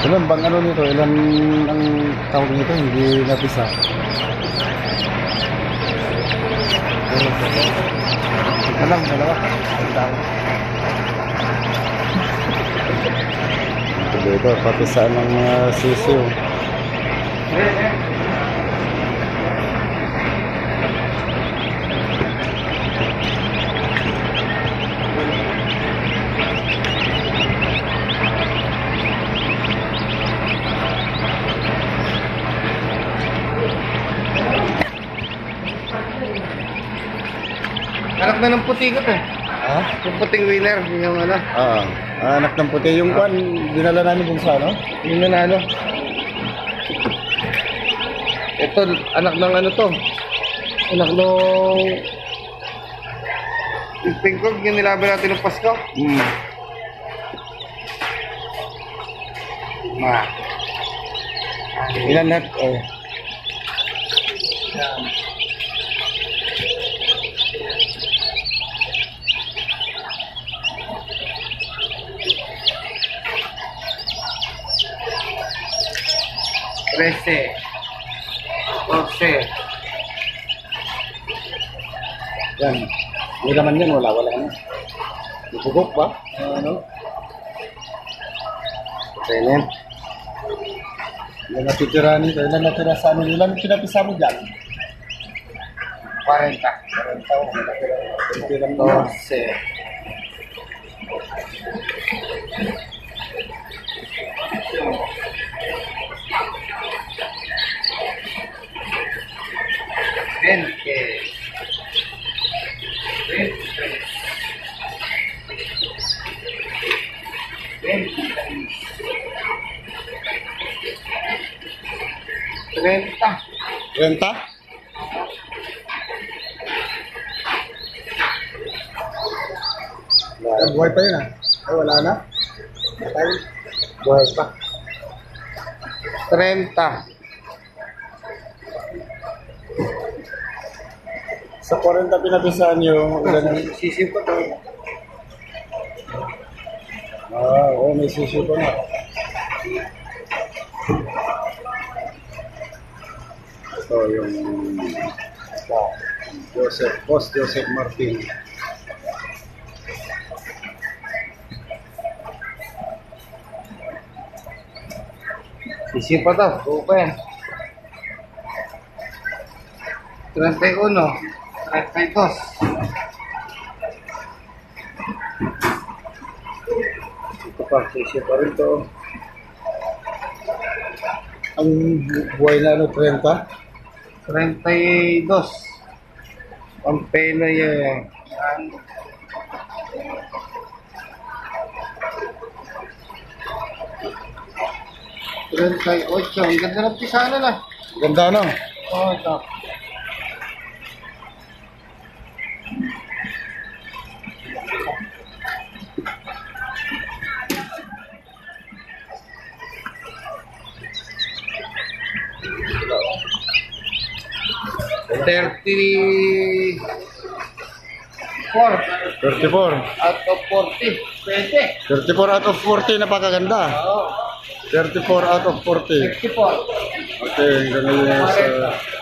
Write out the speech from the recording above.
Ilan bang ano nito? Ilan ang tawag nito? Hindi napisa. Ito lang, dalawa. Ang tao. Ito dito, pati saan ng mga sisiw. Anak na ng puti ko eh. Ha? Yung puting winner, yung ano, Ah, anak ng puti. Yung kwan, dinala namin dun sa ano? yung nanalo. Ito, anak ng ano to. Anak nung... Yung pingkog, yung nilaban natin ng Pasko. Hmm. Ma. Ilan lahat? Oh. BC OC yan may naman yan wala wala na Bubuk ba? Ano? Okay na yan. Natitira nito? Ilan natira sa ano? Ilan pinapisa mo dyan? 40. 40 o. Okay. Then, then, Renta. Renta? Nah, buhay pa yun ah. Ay, wala na. Ay, buhay pa. Sa 40 pinapisaan yung ilan ang... Sisip ko to. Ah, oo, may susi pa nga. Ito yung... Joseph, Boss Joseph Martin. Sisip pa to. Open. 31. 32. Ito pa, susi pa rin to. Ang bu- buhay na ano, 30? 32. Ang pena yan. Treinta y ocho. Ang ganda ng pisana na. Ganda no? Oh, ito. Thirty four 34. out of forty. Pwede. 34 out of 40, napakaganda. Oo. 34 out of 40. Sixty four. Okay, ganun yung sa...